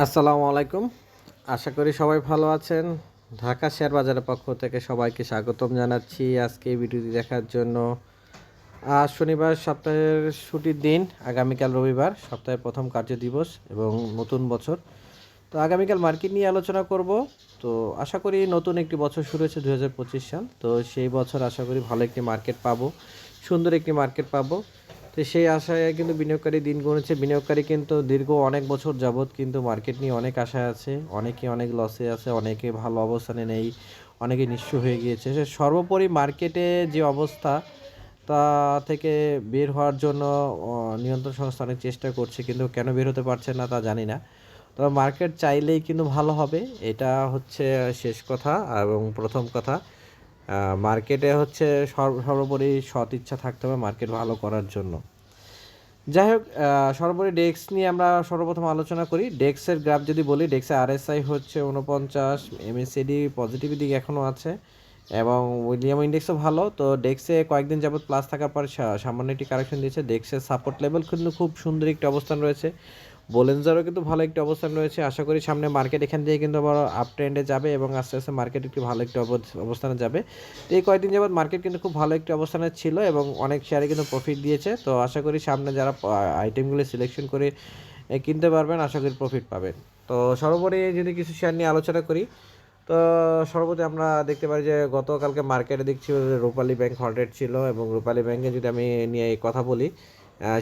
আসসালামু আলাইকুম। আশা করি সবাই ভালো আছেন। ঢাকা শেয়ার বাজারের পক্ষ থেকে সবাইকে স্বাগতম জানাচ্ছি আজকে এই ভিডিওটি দেখার জন্য। আজ শনিবার সপ্তাহের ছুটির দিন, আগামীকাল রবিবার, সপ্তাহের প্রথম কার্য দিবস এবং নতুন বছর। তো আগামীকাল মার্কেট নিয়ে আলোচনা করব। তো আশা করি নতুন একটি বছর শুরু হয়েছে দু হাজার পঁচিশ সাল। তো সেই বছর আশা করি ভালো একটি মার্কেট পাবো, সুন্দর একটি মার্কেট পাবো। তো সেই আশায় কিন্তু বিনিয়োগকারী দিন গুনেছে বিনিয়োগকারী কিন্তু দীর্ঘ অনেক বছর যাবৎ কিন্তু মার্কেট নিয়ে অনেক আশায় আছে। অনেকে অনেক লসে আছে, অনেকে ভালো অবস্থানে নেই, অনেকে নিঃস্ব হয়ে গিয়েছে। সে সর্বোপরি মার্কেটে যে অবস্থা, তা থেকে বের হওয়ার জন্য নিয়ন্ত্রণ সংস্থা অনেক চেষ্টা করছে, কিন্তু কেন বের হতে পারছে না তা জানি না। তবে মার্কেট চাইলেই কিন্তু ভালো হবে, এটা হচ্ছে শেষ কথা এবং প্রথম কথা। মার্কেটে হচ্ছে সর্ব সর্বোপরি সৎ ইচ্ছা থাকতে হবে মার্কেট ভালো করার জন্য। যাই হোক সর্বোপরি ডেক্স নিয়ে আমরা সর্বপ্রথম আলোচনা করি। ডেক্সের গ্রাফ যদি বলি ডেক্সের আরএসআই হচ্ছে উনপঞ্চাশ এমএসিডি পজিটিভ দিক এখনও আছে এবং উইলিয়াম ইন্ডেক্সও ভালো। তো ডেক্সে কয়েকদিন যাবৎ প্লাস থাকার পর সামান্য একটি কারেকশন দিয়েছে। ডেক্সের সাপোর্ট লেভেল কিন্তু খুব সুন্দর একটি অবস্থান রয়েছে। বোলেন্সারও কিন্তু ভালো একটি অবস্থান রয়েছে। আশা করি সামনে মার্কেট এখান থেকে কিন্তু আবার আপ ট্রেন্ডে যাবে এবং আস্তে আস্তে মার্কেট একটি ভালো একটি অবস্থানে যাবে। তো এই কয়েকদিন যাবত মার্কেট কিন্তু খুব ভালো একটি অবস্থানে ছিল এবং অনেক শেয়ারে কিন্তু প্রফিট দিয়েছে। তো আশা করি সামনে যারা আইটেমগুলো সিলেকশন করে কিনতে পারবেন, আশা করি প্রফিট পাবেন। তো সর্বোপরি যদি কিছু শেয়ার নিয়ে আলোচনা করি, তো সর্বপ্রতি আমরা দেখতে পারি যে গতকালকে মার্কেটে দেখছি রূপালী ব্যাংক হল্টেড ছিল এবং রূপালী ব্যাংকে যদি আমি নিয়ে কথা বলি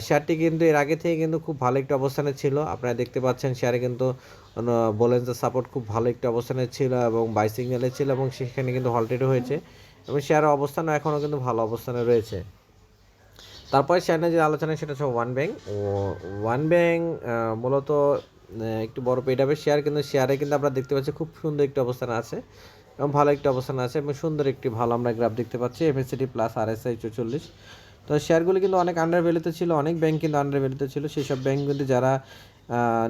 শেয়ারটি কিন্তু এর আগে থেকে কিন্তু খুব ভালো একটা অবস্থানে ছিল। আপনারা দেখতে পাচ্ছেন শেয়ারে কিন্তু বলেন যে সাপোর্ট খুব ভালো একটা অবস্থানে ছিল এবং বাই সিগন্যালে ছিল এবং সেখানে কিন্তু হল্টেডও হয়েছে এবং শেয়ারের অবস্থানও এখনও কিন্তু ভালো অবস্থানে রয়েছে। তারপরে শেয়ার নিয়ে যে আলোচনা, সেটা হচ্ছে ওয়ান ব্যাংক ও ওয়ান ব্যাংক মূলত একটু বড় পেড আপের শেয়ার কিন্তু শেয়ারে কিন্তু আমরা দেখতে পাচ্ছি খুব সুন্দর একটি অবস্থান আছে এবং ভালো একটি অবস্থান আছে এবং সুন্দর একটি ভালো আমরা গ্রাফ দেখতে পাচ্ছি MACD plus R S I চৌচল্লিশ। তো শেয়ারগুলি কিন্তু অনেক আন্ডার ভ্যালুতে ছিল, অনেক ব্যাংক কিন্তু আন্ডার ভ্যালুতে ছিল। সেই সব কিন্তু যারা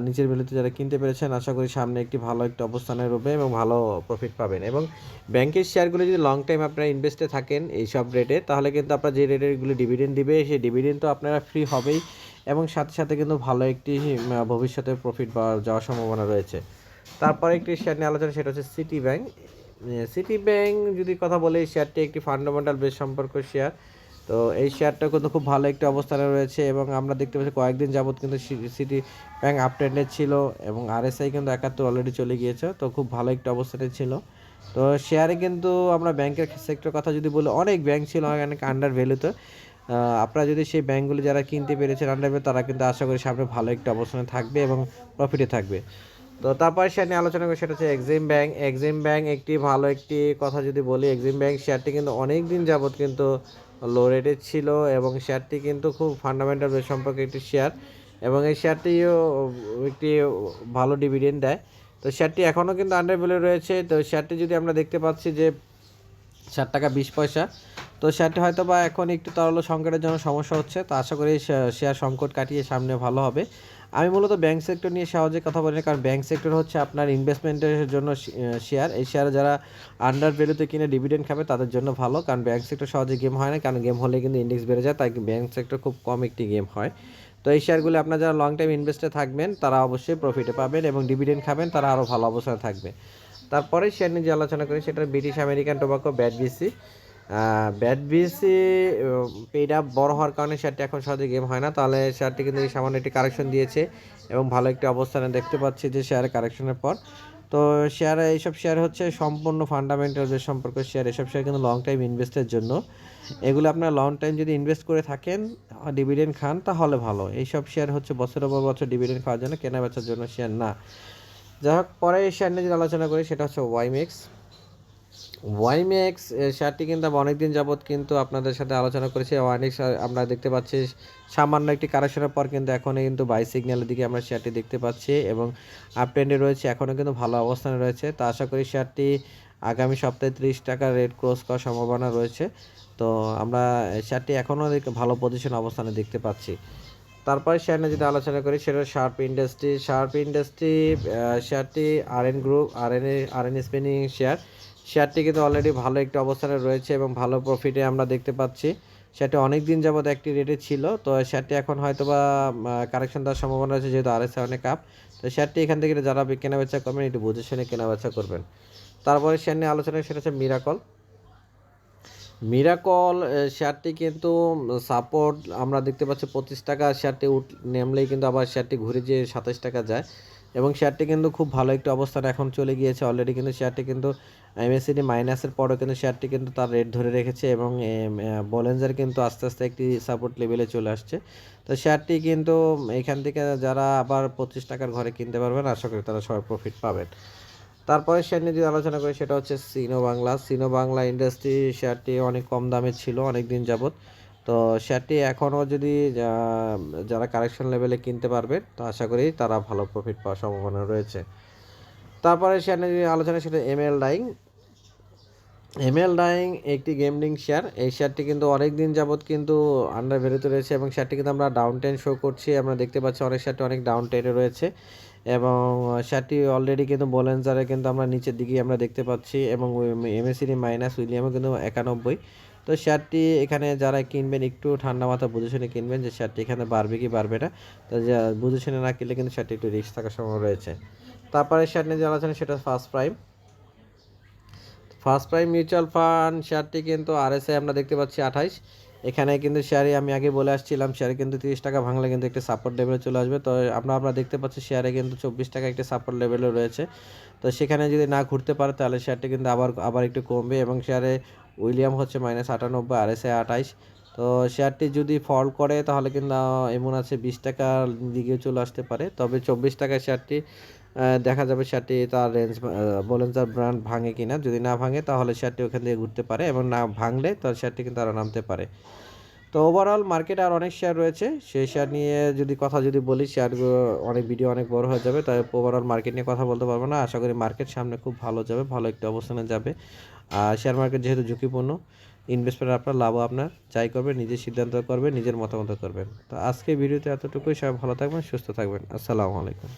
নিচের ভ্যালুতে যারা কিনতে পেরেছেন, আশা করি সামনে একটি ভালো একটি অবস্থানে রূপে এবং ভালো প্রফিট পাবেন। এবং ব্যাংকের শেয়ারগুলো যদি লং টাইম আপনারা ইনভেস্টে থাকেন এই সব রেটে তাহলে কিন্তু আপনারা যে রেটেরগুলো ডিভিডেন্ড দিবে, সেই ডিভিডেন্ড তো আপনারা ফ্রি হবেই এবং সাথে সাথে কিন্তু ভালো একটি ভবিষ্যতে প্রফিট পাওয়ার যাওয়ার সম্ভাবনা রয়েছে। তারপরে একটি শেয়ার নিয়ে আলোচনা, সেটা হচ্ছে সিটি ব্যাংক সিটি ব্যাংক যদি কথা বলে এই শেয়ারটি একটি ফান্ডামেন্টাল বেস সম্পর্ক শেয়ার। তো এই শেয়ারটা কিন্তু খুব ভালো একটি অবস্থানে রয়েছে এবং আমরা দেখতে পাচ্ছি কয়েকদিন যাবৎ কিন্তু সিটি ব্যাংক আপ ট্রেন্ডে ছিল এবং আরএসআই কিন্তু একাত্তর অলরেডি চলে গিয়েছে, তো খুব ভালো একটা অবস্থানে ছিল। তো শেয়ারে কিন্তু আমরা ব্যাংকের সেক্টর কথা যদি বলি, অনেক ব্যাংক ছিল অনেক আন্ডার ভ্যালুতে আপনারা যদি সেই ব্যাংকগুলো যারা কিনতে পেরেছেন আন্ডার ভ্যালু তারা কিন্তু আশা করি সামনে ভালো একটা অবস্থানে থাকবে এবং প্রফিটে থাকবে। তো তারপর শেয়ার নিয়ে আলোচনা করি, সেটা হচ্ছে এক্সিম ব্যাংক এক্সিম ব্যাংক একটি ভালো একটি কথা যদি বলি এক্সিম ব্যাংক শেয়ারটি কিন্তু অনেক দিন যাবত কিন্তু লো রেটে ছিল এবং শেয়ারটি কিন্তু খুব ফান্ডামেন্টাল সম্পর্কে একটি শেয়ার এবং এই শেয়ারটিও একটি ভালো ডিভিডেন্ড দেয়। তো শেয়ারটি এখনও কিন্তু আন্ডার ভ্যালু রয়েছে। তো শেয়ারটি যদি আমরা দেখতে পাচ্ছি যে ষাট টাকা বিশ পয়সা তো শেয়ারটি হয়তো বা এখন একটু তরল সংকটের জন্য সমস্যা হচ্ছে তো আশা করি শেয়ার সংকট কাটিয়ে সামনে ভালো হবে। আমি মূলত ব্যাংক সেক্টর নিয়ে সহজে কথা বলি না, কারণ ব্যাংক সেক্টর হচ্ছে আপনার ইনভেস্টমেন্টের জন্য শেয়ার এই শেয়ার যারা আন্ডার ভ্যালুতে কিনে ডিভিডেন্ড খাবে তাদের জন্য ভালো কারণ ব্যাংক সেক্টর সহজে গেম হয় না কারণ গেম হলে কিন্তু ইন্ডেক্স বেড়ে যায় তাই ব্যাংক সেক্টর খুব কম একটি গেম হয়। তো এই শেয়ারগুলি আপনার যারা লং টাইম ইনভেস্টে থাকবেন তারা অবশ্যই প্রফিটে পাবেন এবং ডিভিডেন্ড খাবেন তারা আরও ভালো অবস্থায় থাকবে। তারপরে শেয়ার নিয়ে যে আলোচনা করি সেটা British American Tobacco BAT BC BAT BC paid up বড় হওয়ার কারণে শেয়ারটি এখন সহজে গেম হয় না। তাহলে শেয়ারটি কিন্তু সামান্য একটি কারেকশন দিয়েছে এবং ভালো একটি অবস্থানে দেখতে পাচ্ছি যে শেয়ারের কারেকশনের পর। তো শেয়ার এইসব শেয়ার হচ্ছে সম্পূর্ণ ফান্ডামেন্টাল যে সম্পর্ক শেয়ার এসব শেয়ার কিন্তু লং টাইম ইনভেস্টের জন্য। এগুলো আপনার লং টাইম যদি ইনভেস্ট করে থাকেন ডিভিডেন্ড খান, তাহলে ভালো। এইসব শেয়ার হচ্ছে বছরের পর বছর ডিভিডেন্ড খাওয়ার জন্য, কেনা বেচার জন্য শেয়ার না। যাই হোক, পরে এই শেয়ার নিয়ে যদি আলোচনা করি, সেটা হচ্ছে ওয়াইমেক্স ওয়াইমেক্স শেয়ারটি কিন্তু আমি অনেকদিন যাবৎ কিন্তু আপনাদের সাথে আলোচনা করেছি। ওয়াইমেক্স আমরা দেখতে পাচ্ছি সামান্য একটি কারেকশনের পর কিন্তু এখনও কিন্তু বাই সিগন্যালের দিকে আমরা শেয়ারটি দেখতে পাচ্ছি এবং আপ ট্রেন্ডে রয়েছে, এখনও কিন্তু ভালো অবস্থানে রয়েছে। তো আশা করি শেয়ারটি আগামী সপ্তাহে ত্রিশ টাকা রেট ক্রস করার সম্ভাবনা রয়েছে। তো আমরা শেয়ারটি এখনও ভালো পজিশন অবস্থানে দেখতে পাচ্ছি। তারপরে শেয়ার নিয়ে যদি আলোচনা করি, সেটা sharp industry sharp industry শেয়ারটি R N group R N R N spinning share শেয়ারটি কিন্তু অলরেডি ভালো একটি অবস্থানে রয়েছে এবং ভালো প্রফিটে আমরা দেখতে পাচ্ছি। শেয়ারটি অনেক দিন যাবত একটি রেটে ছিল, তো শেয়ারটি এখন হয়তো বা কারেকশন দেওয়ার সম্ভাবনা রয়েছে যেহেতু আর এস অনেক আপ তো শেয়ারটি এখান থেকে যারা কেনা বেচা করবেন, একটু বুঝে শুনে কেনা বেচা করবেন। তারপরে শেয়ার নিয়ে আলোচনা সেটা হচ্ছে মিরাকল মিরাকল শেয়ারটি কিন্তু সাপোর্ট আমরা দেখতে পাচ্ছি পঁচিশ টাকা। শেয়ারটি উঠ নেমলেই কিন্তু আবার শেয়ারটি ঘুরে যেয়ে সাতাশ টাকা যায়। এবং শেয়ারটি কিন্তু খুব ভালো একটি অবস্থান এখন চলে গিয়েছে অলরেডি কিন্তু শেয়ারটি কিন্তু এমএসিডি মাইনাসের পরেও কিন্তু শেয়ারটি কিন্তু তার রেট ধরে রেখেছে এবং বলেঞ্জার কিন্তু আস্তে আস্তে একটি সাপোর্ট লেভেলে চলে আসছে। তো শেয়ারটি কিন্তু এখান থেকে যারা আবার পঁচিশ টাকার ঘরে কিনতে পারবেন, আশা করি তারা সবাই প্রফিট পাবেন। তারপরে শেয়ার নিয়ে যদি আলোচনা করি, সেটা হচ্ছে Sino Bangla Sino Bangla industry শেয়ারটি অনেক কম দামে ছিল অনেক দিন যাবত তো শেয়ারটি এখনও যদি যারা কারেকশন লেভেলে কিনতে পারবে, তো আশা করি তারা ভালো প্রফিট পাওয়ার সম্ভাবনা রয়েছে। তারপরে শেয়ার আলোচনা সেটা M L dyeing M L dyeing একটি গেমলিং শেয়ার এই শেয়ারটি কিন্তু অনেক দিন যাবৎ কিন্তু আন্ডার ভ্যালুতে রয়েছে এবং শেয়ারটি কিন্তু আমরা ডাউন টেন শো করছি। আমরা দেখতে পাচ্ছি অনেক শেয়ারটি অনেক ডাউন টেনে রয়েছে এবং শেয়ারটি অলরেডি কিন্তু বোলেন্সারে কিন্তু আমরা নিচের দিকেই আমরা দেখতে পাচ্ছি এবং এমএসিডি মাইনাস উইলিয়ামও কিন্তু একানব্বই। তো শেয়ারটি এখানে যারা কিনবেন, একটু ঠান্ডা মাথা বুঝে শুনে কিনবেন যে শেয়ারটি এখানে বাড়বে কি বাড়বে না। তো বুঝে শুনে না কিনলে কিন্তু শেয়ারটি একটু রিস্ক থাকার সম্ভব রয়েছে। তারপরে শেয়ার নিয়ে যে আলোচনা সেটা First Prime First Prime mutual fund শেয়ারটি কিন্তু আর আরএসআই আমরা দেখতে পাচ্ছি আঠাইশ। এখানে কিন্তু শেয়ারে আমি আগে বলে আসছিলাম শেয়ারে কিন্তু তিরিশ টাকা ভাঙলে কিন্তু একটি সাপোর্ট লেভেলে চলে আসবে। তো আমরা আমরা দেখতে পাচ্ছি শেয়ারে কিন্তু চব্বিশ টাকা একটি সাপোর্ট লেভেলে রয়েছে। তো সেখানে যদি না ঘুরতে পারে, তাহলে শেয়ারটি কিন্তু আবার আবার একটু কমবে এবং শেয়ারে উইলিয়াম হচ্ছে মাইনাস আটানব্বই আর এসে আঠাইশ তো শেয়ারটি যদি ফল করে, তাহলে কিন্তু এমন আছে বিশ টাকার দিকে চলে আসতে পারে। তবে চব্বিশ টাকায় শেয়ারটি দেখা যাবে শেয়ারটি তার রেঞ্জ বলেন তার ব্র্যান্ড ভাঙে কিনা। যদি না ভাঙে, তাহলে শেয়ারটি ওখান থেকে ঘুরতে পারে এবং না ভাঙলে তার শেয়ারটি কিন্তু আরও নামতে পারে। তো ওভারঅল মার্কেটে আর অনেক শেয়ার রয়েছে। সেই শেয়ার নিয়ে যদি কথা যদি বলি শেয়ারগুলো অনেক ভিডিও অনেক বড় হয়ে যাবে, তাই ওভারঅল মার্কেট নিয়ে কথা বলতে পারব না। আশা করি মার্কেট সামনে খুব ভালো যাবে, ভালো একটি অবস্থানে যাবে। আর শেয়ার মার্কেট যেহেতু ঝুঁকিপূর্ণ ইনভেস্টমেন্ট আপনার লাভ আপনার, যাই করবেন, নিজের সিদ্ধান্ত করবেন, নিজের মতামত করবেন। তো আজকে ভিডিওতে এতটুকুই, সবাই ভালো থাকবেন, সুস্থ থাকবেন। আসসালামু আলাইকুম।